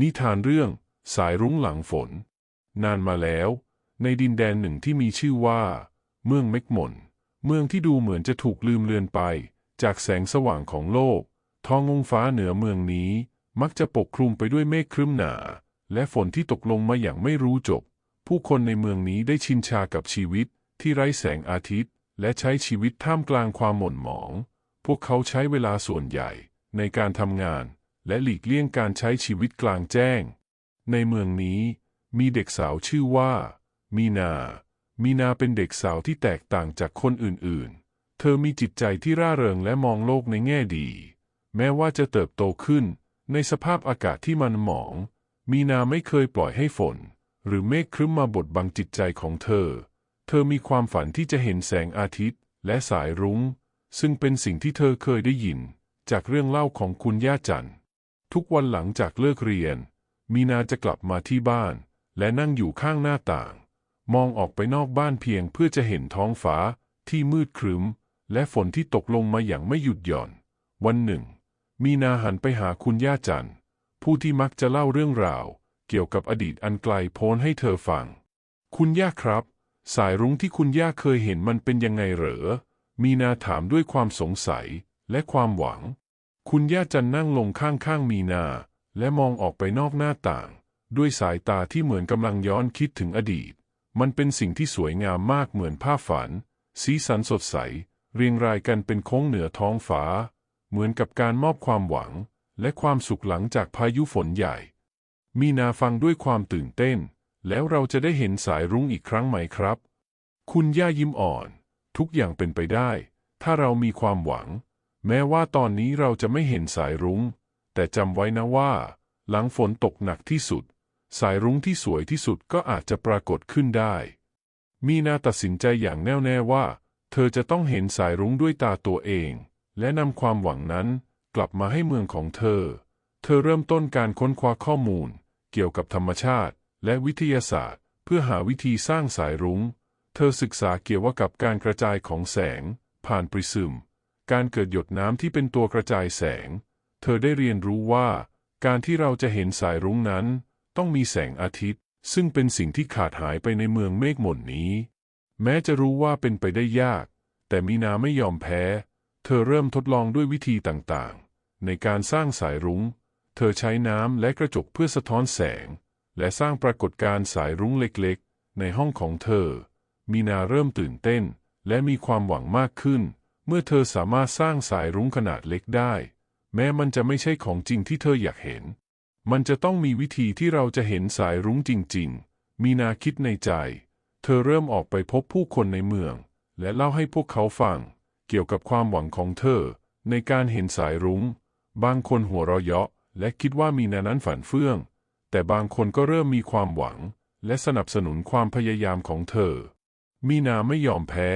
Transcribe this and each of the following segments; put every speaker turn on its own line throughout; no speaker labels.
นิทานเรื่องสายรุ้งหลังฝน นานมาแล้ว ในดินแดนหนึ่งที่มีชื่อว่า เมืองเมกมน เมืองที่ดูเหมือนจะถูกลืมเลือนไป จากแสงสว่างของโลก ท้ององฟ้าเหนือเมืองนี้ มักจะปกคลุมไปด้วยเมฆครึ้มหนา และฝนที่ตกลงมาอย่างไม่รู้จบ ผู้คนในเมืองนี้ได้ชินชากับชีวิต ที่ไร้แสงอาทิตย์ และใช้ชีวิตท่ามกลางความหม่นหมอง พวกเขาใช้เวลาส่วนใหญ่ ในการทำงาน และหลีกเลี่ยงการใช้ชีวิตกลางแจ้ง ในเมืองนี้มีเด็กสาวชื่อว่า มีนา มีนาเป็นเด็กสาวที่แตกต่างจากคนอื่นๆ เธอมีจิตใจที่ร่าเริงและมองโลกในแง่ดี แม้ว่าจะเติบโตขึ้น ในสภาพอากาศที่มันหมอง มีนาไม่เคยปล่อยให้ฝน หรือเมฆครึ้มมาบดบังจิตใจของเธอ เธอมีความฝันที่จะเห็นแสงอาทิตย์ และสายรุง้ง ซึ่งเป็นสิ่งที่เธอเคยได้ยิน จากเรื่องเล่าของคุณย่าจันทร์ ทุกวันหลังจากเลิกเรียน มีนาจะกลับมาที่บ้าน และนั่งอยู่ข้างหน้าต่าง มองออกไปนอกบ้านเพียงเพื่อจะเห็นท้องฟ้าที่มืดครึ้ม และฝนที่ตกลงมาอย่างไม่หยุดหย่อน วันหนึ่ง มีนาหันไปหาคุณย่าจันผู้ที่มักจะเล่าเรื่องราว เกี่ยวกับอดีตอันไกลโพ้นให้เธอฟัง คุณย่าครับ สายรุ้งที่คุณย่าเคยเห็นมันเป็นยังไงเหรอ มีนาถามด้วยความสงสัยและความหวัง คุณย่าจันนั่งลงข้างๆมีนา และมองออกไปนอกหน้าต่าง ด้วยสายตาที่เหมือนกำลังย้อนคิดถึงอดีต มันเป็นสิ่งที่สวยงามมากเหมือนภาพฝัน สีสันสดใส เรียงรายกันเป็นโค้งเหนือท้องฟ้า เหมือนกับการมอบความหวัง และความสุขหลังจากพายุฝนใหญ่ มีนาฟังด้วยความตื่นเต้น แล้วเราจะได้เห็นสายรุ้งอีกครั้งไหมครับ คุณย่ายิ้มอ่อน ทุกอย่างเป็นไปได้ ถ้าเรามีความหวัง แม้ว่าตอนนี้เราจะไม่เห็นสายรุง้ง แต่จำไว้นะว่า หลังฝนตกหนักที่สุด สายรุ้งที่สวยที่สุดก็อาจจะปรากฏขึ้นได้ มีนาตัดสินใจอย่างแน่วแน่ว่า เธอจะต้องเห็นสายรุ้งด้วยตาตัวเอง และนำความหวังนั้นกลับมาให้เมืองของเธอ เธอเริ่มต้นการค้นคว้าข้อมูล เกี่ยวกับธรรมชาติ และวิทยาศาสตร์ เพื่อหาวิธีสร้างสายรุง้ง เธอศึกษาเกี่ยวกับการกระจายของแสง ผ่านปริซึม การเกิดหยดน้ำที่เป็นตัวกระจายแสง เธอได้เรียนรู้ว่า การที่เราจะเห็นสายรุ้งนั้น ต้องมีแสงอาทิตย์ ซึ่งเป็นสิ่งที่ขาดหายไปในเมืองเมฆหม่นนี้ แม้จะรู้ว่าเป็นไปได้ยาก แต่มีนาไม่ยอมแพ้ เธอเริ่มทดลองด้วยวิธีต่างๆ ในการสร้างสายรุง้ง เธอใช้น้ำและกระจกเพื่อสะท้อนแสง และสร้างปรากฏการณ์สายรุ้งเล็กๆ ในห้องของเธอ มีนาเริ่มตื่นเต้น และมีความหวังมากขึ้น เมื่อเธอสามารถสร้างสายรุ้งขนาดเล็กได้ แม้มันจะไม่ใช่ของจริงที่เธออยากเห็น มันจะต้องมีวิธีที่เราจะเห็นสายรุ้งจริง ๆ มีนาคิดในใจ เธอเริ่มออกไปพบผู้คนในเมือง และเล่าให้พวกเขาฟัง เกี่ยวกับความหวังของเธอ ในการเห็นสายรุง้ง บางคนหัวเราะเยาะ และคิดว่ามีนานั้นฝันเฟื่อง แต่บางคนก็เริ่มมีความหวัง และสนับสนุนความพยายามของเธอ มีนาไม่ยอมแพ้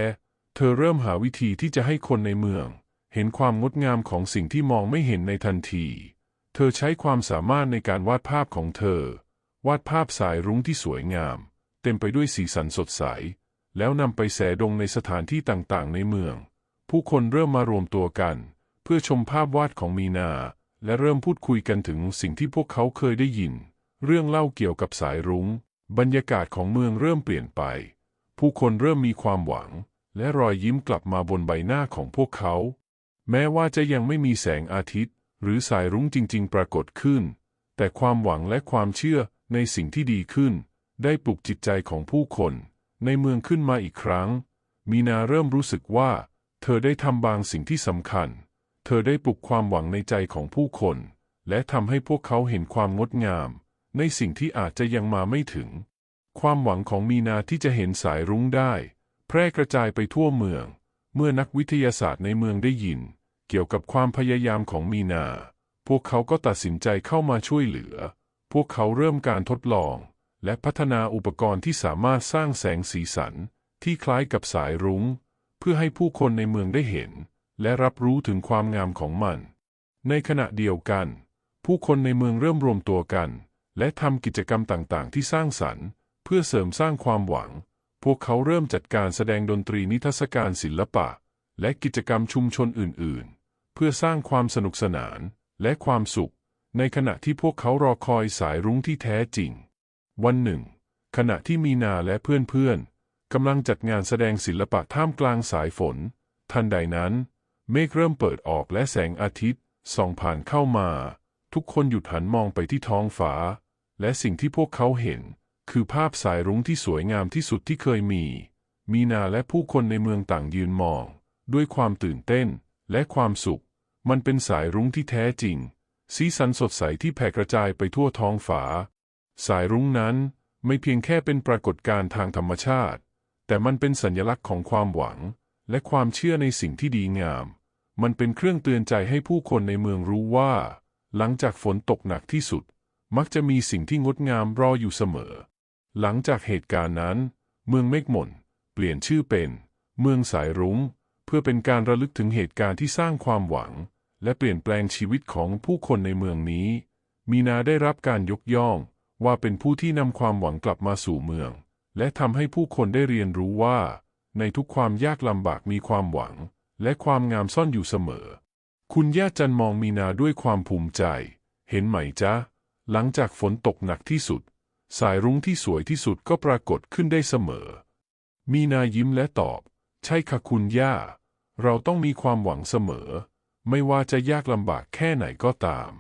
เธอเริ่มหาวิธีที่จะให้คนในเมือง เห็นความงดงามของสิ่งที่มองไม่เห็นในทันที เธอใช้ความสามารถในการวาดภาพของเธอ วาดภาพสายรุ้งที่สวยงาม เต็มไปด้วยสีสันสดใส แล้วนำไปแสดงในสถานที่ต่างๆ ในเมือง ผู้คนเริ่มมารวมตัวกัน เพื่อชมภาพวาดของมีนา และเริ่มพูดคุยกันถึงสิ่งที่พวกเขาเคยได้ยิน เรื่องเล่าเกี่ยวกับสายรุง้ง บรรยากาศของเมืองเริ่มเปลี่ยนไป ผู้คนเริ่มมีความหวัง และรอยยิ้มกลับมาบนใบหน้าของพวกเขา แม้ว่าจะยังไม่มีแสงอาทิตย์ หรือสายรุ้งจริง ๆ ปรากฏขึ้น แต่ความหวังและความเชื่อในสิ่งที่ดีขึ้น ได้ปลุกจิตใจของผู้คน ในเมืองขึ้นมาอีกครั้ง มีนาเริ่มรู้สึกว่า เธอได้ทำบางสิ่งที่สำคัญ เธอได้ปลุกความหวังในใจของผู้คน และทำให้พวกเขาเห็นความงดงาม ในสิ่งที่อาจจะยังมาไม่ถึง ความหวังของมีนาที่จะเห็นสายรุ้งได้ พร่กระจายไปทั่วเมือง เมื่อนักวิทยาศาสตร์ในเมืองได้ยิน เกี่ยวกับความพยายามของมีนา พวกเขาก็ตัดสินใจเข้ามาช่วยเหลือ พวกเขาเริ่มการทดลอง และพัฒนาอุปกรณ์ที่สามารถสร้างแสงสีสัน ที่คล้ายกับสายรุง้ง เพื่อให้ผู้คนในเมืองได้เห็น และรับรู้ถึงความงามของมัน ในขณะเดียวกัน ผู้คนในเมืองเริ่มรวมตัวกัน และทำกิจกรรมต่างๆ ที่สร้างสรรค์ เพื่อเสริมสร้างความหวัง พวกเขาเริ่มจัดการแสดงดนตรีนิทรรศการศิลปะ และกิจกรรมชุมชนอื่น ๆ เพื่อสร้างความสนุกสนานและความสุข ในขณะที่พวกเขารอคอยสายรุ้งที่แท้จริง วันหนึ่ง ขณะที่มีนาและเพื่อนๆกำลังจัดงานแสดงศิลปะท่ามกลางสายฝน ทันใดนั้น เมฆเริ่มเปิดออกและแสงอาทิตย์ส่องผ่านเข้ามา ทุกคนหยุดหันมองไปที่ท้องฟ้า และสิ่งที่พวกเขาเห็น คือภาพสายรุ้งที่สวยงามที่สุดที่เคยมี มีนาและผู้คนในเมืองต่างยืนมอง ด้วยความตื่นเต้นและความสุข มันเป็นสายรุ้งที่แท้จริง สีสันสดใสที่แผ่กระจายไปทั่วท้องฟ้า สายรุ้งนั้นไม่เพียงแค่เป็นปรากฏการณ์ทางธรรมชาติ แต่มันเป็นสัญลักษณ์ของความหวัง และความเชื่อในสิ่งที่ดีงาม มันเป็นเครื่องเตือนใจให้ผู้คนในเมืองรู้ว่า หลังจากฝนตกหนักที่สุด มักจะมีสิ่งที่งดงามรออยู่เสมอ หลังจากเหตุการณ์นั้น เมืองเมฆหม่นเปลี่ยนชื่อเป็น เมืองสายรุง้ง เพื่อเป็นการระลึกถึงเหตุการณ์ที่สร้างความหวัง และเปลี่ยนแปลงชีวิตของผู้คนในเมืองนี้ มีนาได้รับการยกย่องว่าเป็นผู้ที่นำความหวังกลับมาสู่เมือง และทำให้ผู้คนได้เรียนรู้ว่า ในทุกความยากลำบากมีความหวัง และความงามซ่อนอยู่เสมอ คุณย่าจันมองมีนาด้วยความภูมิใจ เห็นไหมจ๊ะ หลังจากฝนตกหนักที่สุด สายรุ้งที่สวยที่สุดก็ปรากฏขึ้นได้เสมอ มีนายิ้มและตอบ ใช่ค่ะคุณย่า เราต้องมีความหวังเสมอ ไม่ว่าจะยากลำบากแค่ไหนก็ตาม